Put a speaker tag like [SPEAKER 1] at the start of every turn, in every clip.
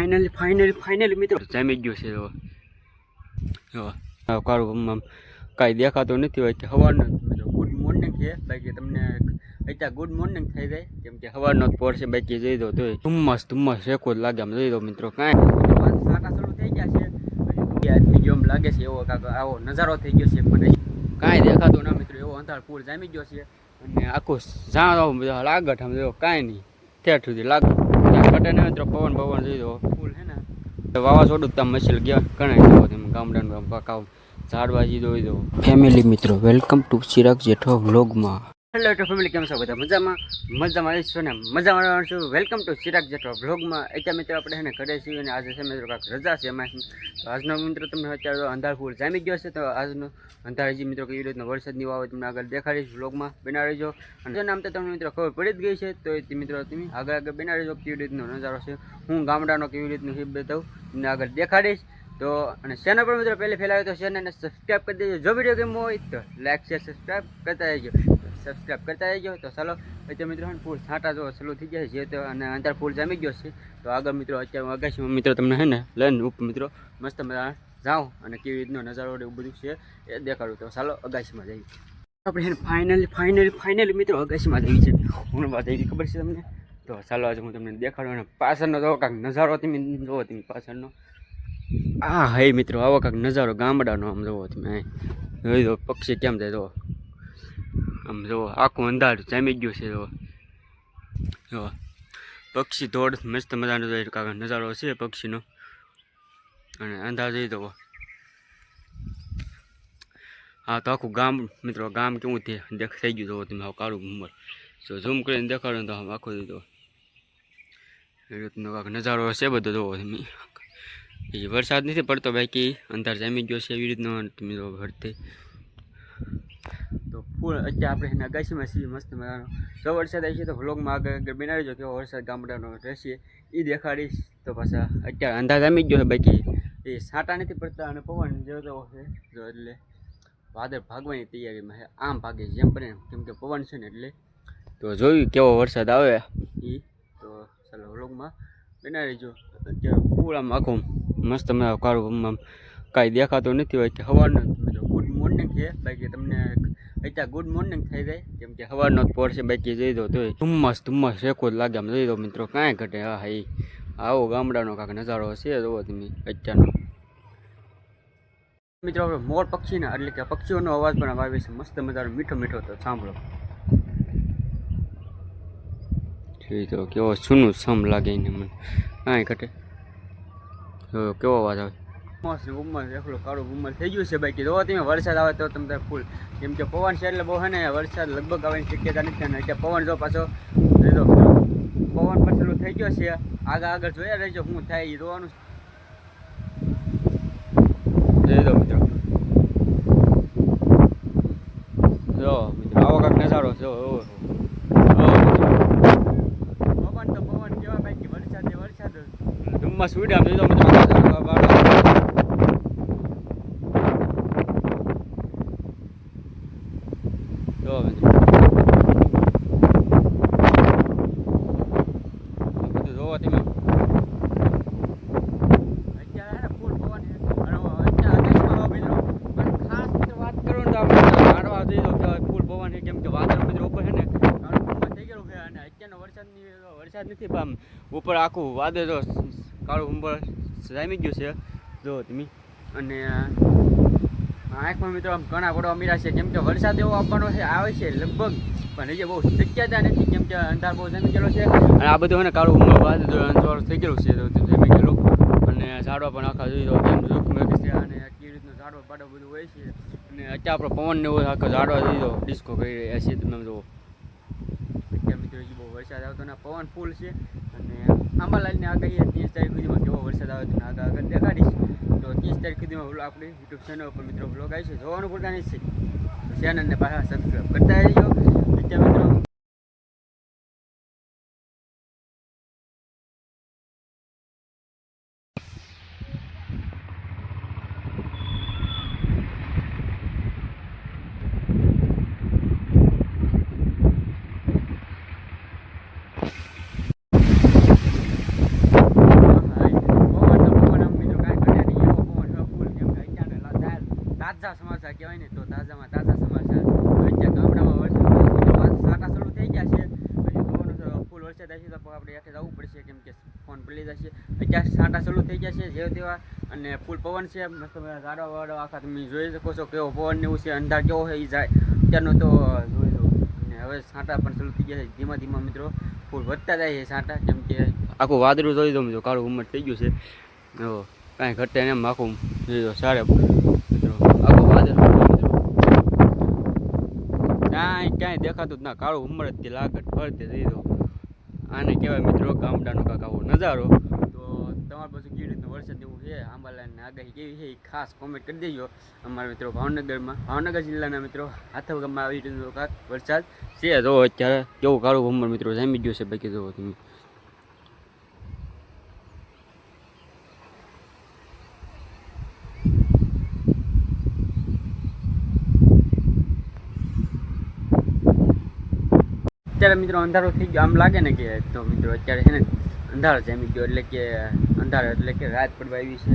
[SPEAKER 1] Finally finally finally મિત્રો. જામી ગયો છે જો જો કાળું કાંઈ દેખાતું નથી હોય કે સવારનો મિત્રો. ગુડ મોર્નિંગ છે. બાકી તમને અત્યારે ગુડ મોર્નિંગ થઈ જાય. કેમ કે સવારનો જ પોર છે, બાકી જઈ દો તો ધુમ્મસ ધુમ્મસ રેકો જ લાગે આમ જોઈ દો મિત્રો. કાંઈ સાટા શરૂ થઈ ગયા છે. આદમી જેમ લાગે છે, એવો કાંક આવો નજારો થઈ ગયો છે પણ કાંઈ દેખાતું ના મિત્રો, એવો અંધાર પૂર જામી ગયો છે. અને આખું જાણ લાગટ આમ જો કાંઈ નહીં. ત્યાં સુધી લાગે ત્યાં કટે ને મિત્રો, પવન પવન જોઈ દો. વાવાઝોડું તમે મસીલ ગયા, ઘણા દો તમે ગામડાનું પકાવ ઝાડવાજી દોઈ દો ફેમિલી મિત્રો વેલકમ ટુ ચિરાગ જેઠો વ્લોગમાં હેલો ટુ ફેમિલી કેમ છો બધા? મજામાં? મજામાં રહીશું ને મજામાં રહેવાનું છું. વેલકમ ટુ ચિરાગ જેટલો વ્લોગમાં અત્યારે મિત્રો આપણે એને ઘરે છીએ અને આજે છે મિત્રો કાંક રજા છે એમાં. તો આજનો મિત્રો તમને અત્યારે અંધાર ફૂલ જામી ગયો છે, તો આજનો અંધાર હજી મિત્રો કેવી રીતનો વરસાદની વાવ તમને આગળ દેખાડીશ બ્લોગમાં બના રહેજો. અને નામ તો તમને મિત્રો ખબર પડી જ ગઈ છે, તો એ મિત્રો તમે આગળ આગળ બના રહેજો કેવી રીતનો નજારો છે. હું ગામડાનો કેવી રીતનું છે બતાવું, તમને આગળ દેખાડીશ. તો અને ચેનલ પર મિત્રો પહેલે ફેલાવે તો ચેનલને સબસ્ક્રાઈબ કરી દેજો. જો વીડિયો ગેમ હોય તો લાઈક શેર સબસ્ક્રાઈબ કરતા રહેજો. સબસ્ક્રાઈબ કરતા રહેજો. તો ચાલો અત્યારે મિત્રો ફૂલ છાંટા જો ચાલુ થઈ ગયા છે તો અને અંતર ફૂલ જામી ગયો છે. તો આગળ, મિત્રો, અત્યારે અગાશીમાં મિત્રો, તમને હે ને, લઈને ઉપર મિત્રો, મસ્ત મજા જાઉં અને કેવી રીતનો નજારો એવું બધું છે એ દેખાડું. તો ચાલો અગાશીમાં જઈએ આપણે હે ફાઇનલી ફાઇનલી ફાઇનલી મિત્રો અગાશીમાં જઈએ છે હું વાત એવી ખબર છે તમને? તો ચાલો, આજે હું તમને દેખાડું અને પાછળનો જો કાંઈક નજારો તમે જોવો તમે પાછળનો. આ હે, મિત્રો, આવો કાંઈક નજારો ગામડાનો આમ જોવો તમે. પક્ષી કેમ થાય જો આમ જુઓ આખું અંધારું જામી ગયું છે જુઓ જુઓ પક્ષી ધોળ મસ્ત મજાનો કાકા નજારો છે પક્ષીનો. અને અંધાર જોઈ દો હા તો આખું ગામ, મિત્રો ગામ કેવું દેખ, થઈ ગયું જુઓ તમે આવું કાળું ઘુમર જો ઝૂમ કરીને દેખાડો તો આમ આખો એ રીતનો કાંક નજારો છે બધો, જોવો તમે. એ વરસાદ નથી પડતો બાકી, અંધાર જામી ગયો છે એવી રીતનો તમે જો ભરતી. ફૂલ અત્યારે આપણે એના અગાશીમાં છીએ, મસ્ત મજાનો. જો વરસાદ આવી છે તો વ્લોગમાં આગળ બનાવી જો કેવો વરસાદ ગામડાનો રહેશે એ દેખાડીશ તો પાછા અત્યારે અંદાજ જામી ગયો છે બાકી. એ સાંટા નથી પડતા અને પવન જોતો છે. જો એટલે વાદળ ભાગવાની તૈયારીમાં છે, આમ ભાગે જેમ બને કેમ કે પવન છે ને એટલે. તો જોયું કેવો વરસાદ આવે. એ તો ચાલો વ્લોગમાં બનાવી જો અત્યારે આમ આખું મસ્ત મજા કાળું કાંઈ દેખાતું નથી હોય કે મિત્રો ગુડ મોર્નિંગ છે. બાકી તમને અત્યારે ગુડ મોર્નિંગ થઈ જાય કેમ કે સવારનો પોર છે બાકી જઈ દો તો ધુમ્મસ ધુમ્મસ શેકો જ લાગે આમ જઈ દો મિત્રો કાંઈ ઘટે હા હા આવો ગામડાનો કાંક નજારો છે જોવો તમે અત્યારનો મિત્રો આપણે મોર પક્ષીના એટલે કે પક્ષીઓનો અવાજ પણ આવે છે મસ્ત મજાનો મીઠો મીઠો તો સાંભળો તો કેવો સૂનું સમ લાગે એને મને કાંઈ ઘટે કેવો અવાજ આવે ઉમસ ને ઉમસ એકલો કાળું ઉમર થઈ ગયું છે બાકી જો તમે વરસાદ આવે તો તમને ફૂલ. કેમ કે પવન છે એટલે બહુ હે ને, વરસાદ લગભગ આવવાની શક્યતા નથી અને એટલે પવન જો પાછો લીધો. પવન પાછળ થઈ ગયો છે. આગળ આગળ જોયા રહેજો હું થાય એ જોવાનું જોઈ મિત્રો. જો મિત્રો, આવો કાંક નજારો જો પવન તો પવન કેવા બાકી વરસાદ વરસાદ. ધુમ્મસ ઉડ્યા, જોઈ મિત્રો નજારો વાળો. જો મિત્રો આ બધું જોવો તમે અત્યારે હે ને ફૂલ પવન છે અને અત્યારે આકાશમાં મિત્રો પણ ખાસ મિત્રો વાત કરું ને તો આપણે મારવા જઈ દો કે ફૂલ પવન છે. કેમ કે વાદળ મિત્રો ઉપર છે ને થઈ ગયેલું છે. અને અત્યારનો વરસાદની, વરસાદ નથી, પણ ઉપર આખું વાદળ જો કાળું ઉંબર જામી ગયું છે. જો તમે અને આંખમાં મિત્રો આમ ઘણા પડવા મીરા છે. કેમ કે વરસાદ એવો આપવાનો છે, આવે છે લગભગ, પણ હજી બહુ શક્યતા નથી. કેમ કે અંધાર બહુ જમી છે. અને આ બધું ને કાળું ઉમર બાદ અંચવાળું થઈ ગયેલું છે, તો તે જમી ગયેલું. અને ઝાડવા પણ આખા જોઈ જોખમ છે. અને કેવી રીતનું ઝાડવા પાડવા બધું હોય છે. અને અત્યારે આપણો પવન ને એવું આખો ઝાડવા જોઈ દો ડિસ્કો કરી રહ્યા છીએ તમે જુઓ અત્યારે મિત્રો હજી બહુ વરસાદ આવતો ને પવન ફૂલ છે. અને આંબાલાલની આગાહી ત્રીસ તારીખ સુધીમાં કેવો વરસાદ આવે તો આગળ આગળ દેખાડીશ. તો ત્રીસ તારીખ સુધીમાં આપણી યુટ્યુબ ચેનલ ઉપર મિત્રો બ્લોગ આવી જોવાનું ભૂલતા નહીં. છે ચેનલને પાછા સબસ્ક્રાઈબ કરતા રહેજો. અત્યારે મિત્રો હા, તાજા સમાચાર કહેવાય ને તો તાજામાં તાજા સમાચાર. અત્યારે વરસાદ સાટા શરૂ થઈ ગયા છે. ફૂલ વરસાદ આવશે તો આપણે હેઠે જવું પડશે, કેમ ફોન પડી જશે. અત્યારે સાટા શરૂ થઈ ગયા છે જેવા તેવા અને ફૂલ પવન છે. મસ્ત ગાડો આખા તમે જોઈ શકો છો કેવો પવન ને એવું છે, અંધાર કેવો છે એ જાય. અત્યારનો તો જોઈ લો. અને હવે સાંટા પણ શરૂ થઈ ગયા છે, ધીમા ધીમા મિત્રો. ફૂલ વધતા જાય છે સાંટા, કેમ કે આખું વાદળું જોઈ દો મિત્રો કાળું ઉમર થઈ ગયું છે. કાંઈ ઘટે એમ આખું, જોઈ દો સારે મિત્રો આખું વાદળ મિત્રો કાંઈ ક્યાંય દેખાતું જ ના. કાળું ઉમર જ લાગત, ફરતી જઈ દો આને કહેવાય મિત્રો ગામડાનો કાંક આવો નજારો. તો તમારી પાસે કેવી રીતનું વરસાદ એવું છે? આંબાલાલની આગાહી કેવી છે? એ ખાસ કોમેન્ટ કરી દેજો અમારા મિત્રો ભાવનગરમાં. ભાવનગર જિલ્લાના મિત્રો હાથવગામમાં આવી રીતનો વરસાદ છે. જો અત્યારે કેવું કાળું ઉમર મિત્રો જામી ગયું છે બાકી જુઓ તમે અત્યારે મિત્રો અંધારો થઈ ગયો. આમ લાગે ને કે તો મિત્રો અત્યારે છે ને અંધારો જામી ગયો એટલે કે અંધારો, એટલે કે રાત પડવા આવી છે.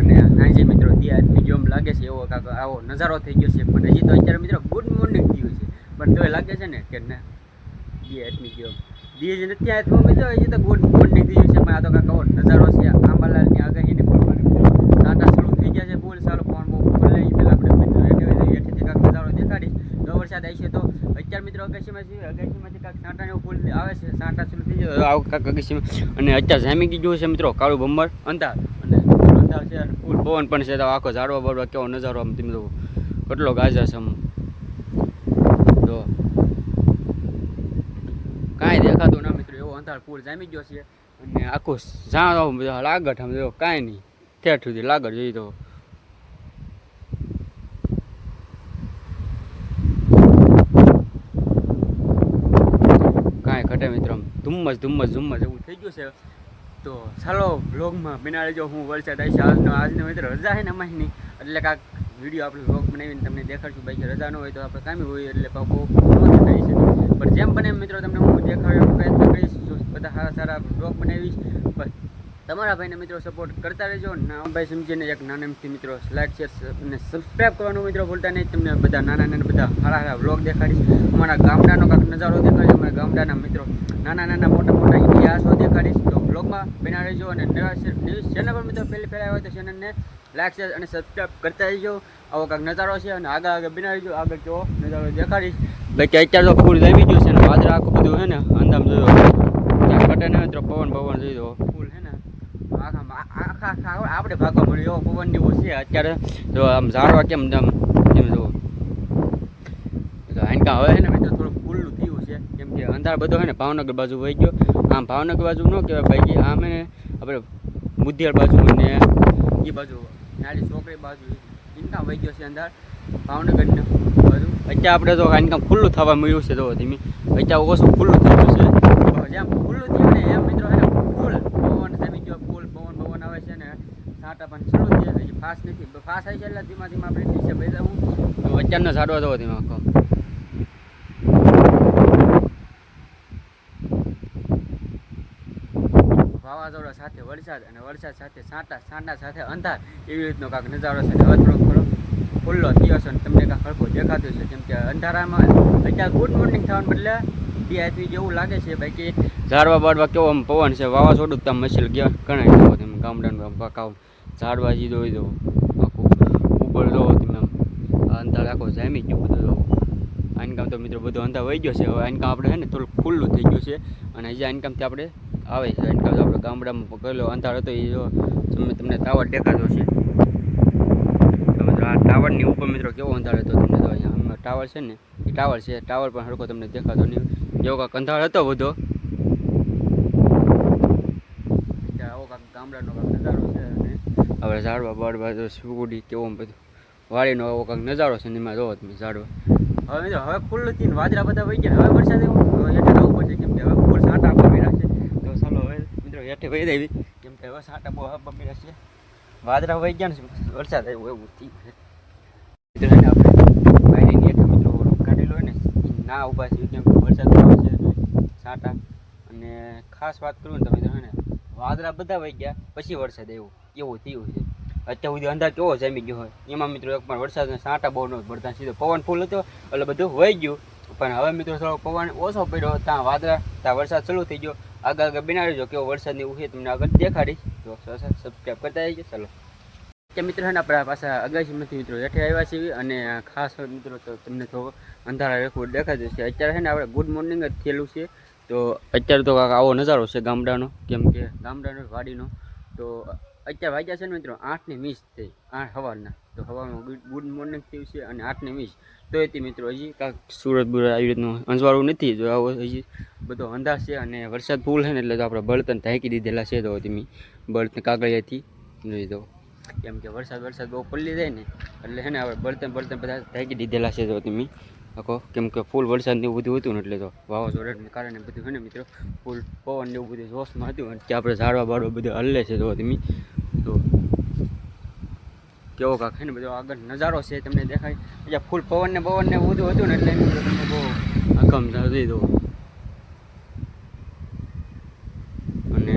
[SPEAKER 1] અને સાંજે મિત્રો ત્યાં થઈ ગયો એમ લાગે છે, એવો કાંક આવો નજારો થઈ ગયો છે. પણ હજી તો અત્યારે મિત્રો ગુડ મોર્નિંગ થયું છે. પણ તોય લાગે છે ને કે ના દી આટમી ગયો દિયે જ નથી આવ્યો મિત્રો હજી તો ગુડ મોર્નિંગ થયું છે, પણ આ તો કાંક આવો નજારો છે. આંબાલાલની આગાહીને પણ સાટા શરૂ થઈ ગયા છે ફૂલ સારું ફોન બહુ લઈ પહેલાં આપણે મિત્રો હેઠે હેઠેથી કાંક નજારો દેખાડીશ જો વરસાદ આવશે તો અત્યારે મિત્રો અગાશીમાં છે અગાશીમાંથી કાંક સાંટાને એવું આવે છે. સાંટા શરૂ આવું કાંક અગાશીમાં અને અત્યારે જામી ગયું છે મિત્રો, કાળું ભમર અંધાર. અને અંધાર છે ફૂલ પવન પણ છે. તો આખો ઝાડવા બાડવા કેવો નજારો આમ તમે કેટલો ગાજા છે આમ. જો. કાંઈ દેખાતું ના મિત્રો, એવો અંધાર ફૂલ જામી ગયો છે. અને આખું ઝાડ લાગટ આમ જો, કાંઈ નહીં. ઠેઠ સુધી લાગટ જોઈ તો કાંઈ ઘટે મિત્રો આમ ધુમ્મસ ધુમ્મસ ધુમ્મસ એવું થઈ ગયું છે. તો ચાલો વ્લોગમાં બિના જો હું વરસાદ આવી આજનો આજનો મિત્ર રજા છે ને અમારીની. એટલે કાંક વીડિયો આપણે વ્લોગ બનાવીને તમને દેખાડશું. બાકી રજા ન હોય તો આપણે કામી હોય એટલે બહુ ન છે. પણ જેમ બને મિત્રો તમને હું દેખાડવાનો પ્રયત્ન કરીશ. બધા સારા સારા વ્લોગ બનાવીશ. બસ તમારા ભાઈને મિત્રો સપોર્ટ કરતા રહેજો. નામ ભાઈ સમજીને એક નાનાથી મિત્રો લાઈક શેર અને સબસ્ક્રાઈબ કરવાનું મિત્રો ભૂલતા નહીં. તમને બધા નાના નાના બધા સારા સારા વ્લોગ દેખાડીશ. અમારા ગામડાનો કાંક નજારો દેખાડીશ. અમારા ગામડાના મિત્રો નાના નાના મોટા મોટા ઇતિહાસો દેખાડીશ. તો બ્લોગમાં બના રહેજો અને નવા ન્યૂઝ ચેનલ પર મિત્રો પહેલી પહેલા આવ્યો તો ચેનલને લાઈક શેર અને સબસ્ક્રાઈબ કરતા રહેજો. આવો કાંક નજારો છે અને આગળ આગળ બના રહેજો. આગળ કેવો નજારો દેખાડીશ. બાકી અત્યારે તો ફૂલ જમી ગયું છે અને વાદળ આખું બધું છે ને અંદામ જોયો. કટે ને મિત્રો પવન પવન જોઈ દો ફૂલ છે ને. આપણે ભાગવા મળ્યો. એવો પવન અત્યારે. આમ ઝાડવા કેમ આમ કેમ હવે છે ખુલ્લું થયું છે. કેમ અંધાર બધો છે ને ભાવનગર બાજુ વહી ગયો. આમ ભાવનગર બાજુ ન કહેવાય ભાઈ આમ ને આપણે બુદ્ધિયાર બાજુ ને એ બાજુ. નાની છોકરી બાજુ. ઇનકામ વહી ગયો છે અંધાર. ભાવનગરને બાજુ. અત્યારે આપણે તો ઇનકામ ખુલ્લું થવા મળ્યું છે તો ધીમે. અત્યારે ઓછું ખુલ્લું થયું છે. જેમ ખુલ્લું થયું ને એમ મિત્રો છે ને ફૂલ પવન જમી ગયો ફૂલ પવન પવન આવે છે ને સાટા પણ શરૂ થઈ જાય હજી ફાસ્ટ નથી. ફાસ્ટ આવી છે એટલે ધીમા ધીમા આપણે નીચે ભાઈ હું તો સાડો હતો ધીમા આખો વાવાઝોડા સાથે વરસાદ અને વરસાદ સાથે સાંટા સાંટા સાથે અંધાર એવી રીતનો કાંક નજારો છે. હવે થોડો ખુલ્લો થયો અને તમને કાંક હળકો દેખાતું છે. કેમ કે અંધારામાં અત્યારે ગુડ મોર્નિંગ થવાને બદલે બે આદમી જેવું લાગે છે. બાકી ઝાડવા બાડવા કેવો આમ પવન છે. વાવાઝોડું તમે મશીલ ગયા ઘણા ગામડાનું આમ કાકા બાજી જી દોઈ દો આખું ઉપર દો તમે અંધાર આખો જામી ગયો બધો દો આઈનકામ તો મિત્રો બધો અંતર વહી ગયો છે. હવે આઈનકામ આપણે છે ને થોડું ખુલ્લું થઈ ગયું છે. અને હજી આઈનકામથી આપણે આવે છે, આઈનકામ તો આપણે ગામડામાં પહેલો અંધાર હતો, એ જો તમે તમને ટાવર દેખાતો છે આ ટાવરની ઉપર મિત્રો કેવો અંધાર હતો તમને તો અહીંયા. ટાવર છે ને? એ ટાવર છે. ટાવર પણ હરખો તમને દેખાતો નહીં. જેવો કાંક અંધાર હતો બધો ત્યાં આવો કાંક ગામડાનો કાંક નજારો છે અને આપણે ઝાડવા બાળવા તો સુગુડી આમ બધું. વાડીનો એવો કંઈક નજારો છે ને એમાં જોવો તમે ઝાડવા. હવે જો, હવે ફૂલ નથી વાજરા બધા વહી ગયા. હવે વરસાદ હેઠે આવવું પડશે. કેમ કે હવે ફૂલ સાંટા આપવા રાખશે તો ચાલો હવે મિત્રો હેઠે વહી દેવી. કેમ કે હવે સાંટા બહુ આપવા છે. વાદરા વહી ગયા ને વરસાદ આવ્યો, એવું થયું મિત્રો એને આપણે વાયરીની હેઠે મિત્રો કાઢી લો ને ના ઊભા છે કેમ કે વરસાદ આવે છે એટલે અને ખાસ વાત કરું ને તમે જો ને વાદળા બધા વહી ગયા. પછી વરસાદ આવ્યો. એવું થયું છે. અત્યાર સુધી અંદાજ કેવો જામી ગયો હોય. એમાં મિત્રો એક પણ વરસાદના સાંટા બહુ નો પડતા. સીધો પવન ફૂલ હતો. એટલે બધું વહી ગયું. પણ હવે મિત્રો થોડો પવન ઓછો પડ્યો ત્યાં વાદળા, ત્યાં વરસાદ ચાલુ થઈ ગયો. આગળ આગળ બનાવી જો કેવો વરસાદની એવું છે તમને આગળ દેખાડીશ. તો સબસ્ક્રાઈબ કરતા આવજો ચાલો. કે મિત્રો ને આપણા પાછા અગાશીમાંથી મિત્રો હેઠે આવ્યા છીએ અને ખાસ મિત્રો તો તમને થોડો અંધારા રેખવું દેખાય છે અત્યારે છે ને આપણે ગુડ મોર્નિંગ જ થયેલું છે. તો અત્યારે તો કાંક આવો નજારો છે ગામડાનો, કેમ કે ગામડાનો વાડીનો. તો અત્યારે વાગ્યા છે ને મિત્રો, આઠની વીસ થઈ, આઠ સવારના તો સવારમાં ગુડ મોર્નિંગ થયું છે અને આઠની વીસ. તો એથી મિત્રો હજી કાંઈક સુરત બુરત આવી રીતનું અંજવાળું નથી, જો આવો હજી બધો અંધાર છે અને વરસાદ ફૂલ છે ને એટલે તો આપણે બળતણ ઢાંકી દીધેલા છે તો તમે બળતણ કાગળિયાથી જોઈ દો કેમ કે વરસાદ વરસાદ બહુ પલ્લી જાય ને, એટલે છે ને આપણે બળતણ બળતણ બધા ઢાંકી દીધેલા છે તો તમે આખો, કેમ કે ફૂલ વરસાદ ને એવું બધું હતું ને એટલે તો વાવાઝોડાને કારણે બધું છે ને મિત્રો, ફૂલ પવન ને એવું બધું જોશમાં હતું અને ત્યાં આપણે ઝાડવા બાળવા બધું હલ્લે છે તો તમે. તો કેવો કાંક છે ને બધો આગળ નજારો છે તમને દેખાય. ફૂલ પવન ને પવન ને બધું હતું ને એટલે તમને બહુ આખમ થઈ દો અને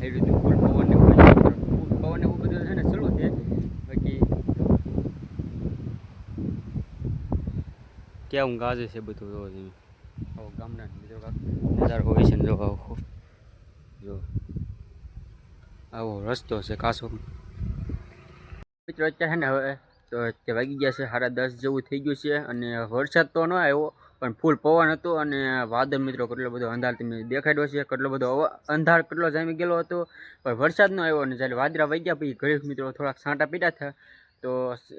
[SPEAKER 1] એ રીતે ફૂલ પવન ને બધું ફૂલ પવન ને એવું બધું છે ને શરૂ છે બાકી કેવું ગાજે છે બધું જો તમે આવો ગામના બીજો કાંક નજારો હોય છે જો આવો. જો. આવો રસ્તો છે કાસો મિત્રો અત્યારે છે ને હવે તો તે વાગી ગયા છે સાડા દસ જેવું થઈ ગયું છે અને વરસાદ તો ન આવ્યો પણ ફૂલ પવન હતો અને વાદળ મિત્રો કેટલો બધો અંધાર તમે દેખાડ્યો છે કેટલો બધો અંધાર કેટલો જામી ગયેલો હતો પણ વરસાદ ન આવ્યો અને જ્યારે વાદળા વાગ્યા પછી ઘરે મિત્રો થોડાક છાંટા પીડા થયા તો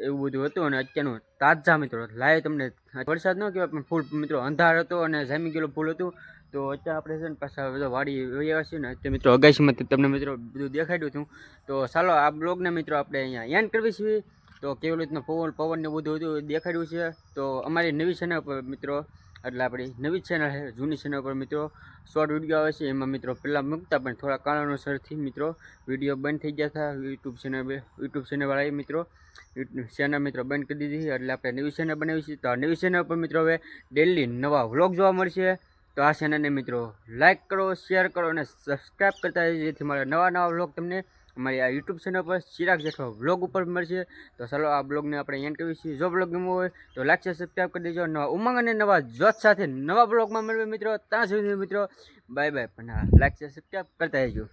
[SPEAKER 1] એવું બધું હતું અને અત્યારનું તાજા મિત્રો, લાય તમને વરસાદ ન કહેવાય, પણ ફૂલ મિત્રો અંધાર હતો અને જામી ગયેલો ફૂલ હતું. તો અત્યારે આપણે છે ને પાછા બધો વાડી આવ્યા છીએ ને, અત્યારે મિત્રો અગાશીમાં તમને મિત્રો બધું દેખાડ્યું હતું તો ચાલો આ બ્લોગને મિત્રો આપણે અહીંયા એન્ડ કરવી છીએ તો કેવી રીતનું પવન પવન ને બધું બધું દેખાડ્યું છે. તો અમારી નવી ચેનલ પર મિત્રો એટલે આપણી નવી ચેનલ છે, જૂની ચેનલ પર મિત્રો શોર્ટ વીડિયો આવે છે, એમાં મિત્રો પહેલાં મૂકતા પણ થોડા કારણોસરથી મિત્રો વીડિયો બંધ થઈ ગયા હતા. યુટ્યુબ ચેનલ યુટ્યુબ ચેનલવાળાએ મિત્રો ચેનલ મિત્રો બંધ કરી દીધી. એટલે આપણે નવી ચેનલ બનાવી છે. તો આ નવી ચેનલ પર મિત્રો હવે ડેલી નવા વ્લોગ જોવા મળશે. તો આ ચેનલને મિત્રો લાઇક કરો શેર કરો અને સબસ્ક્રાઈબ કરતા જેથી મારા નવા નવા વ્લોગ તમને અમારી આ યુટ્યુબ ચેનલ પર ચિરાગ જેઠવા વ્લોગ ઉપર મળશે. તો ચાલો આ બ્લોગને આપણે એન્ડ કરીએ છીએ. જો બ્લોગ ગમો હોય તો લાઈક છે સબસ્ક્રાઈબ કરી દેજો. નવા ઉમંગ અને નવા જોત સાથે નવા બ્લોગમાં મળવે મિત્રો. ત્યાં સુધી મિત્રો બાય બાય પણ હા લાઈક છે સબસ્ક્રાઈબ કરતા રહેજો.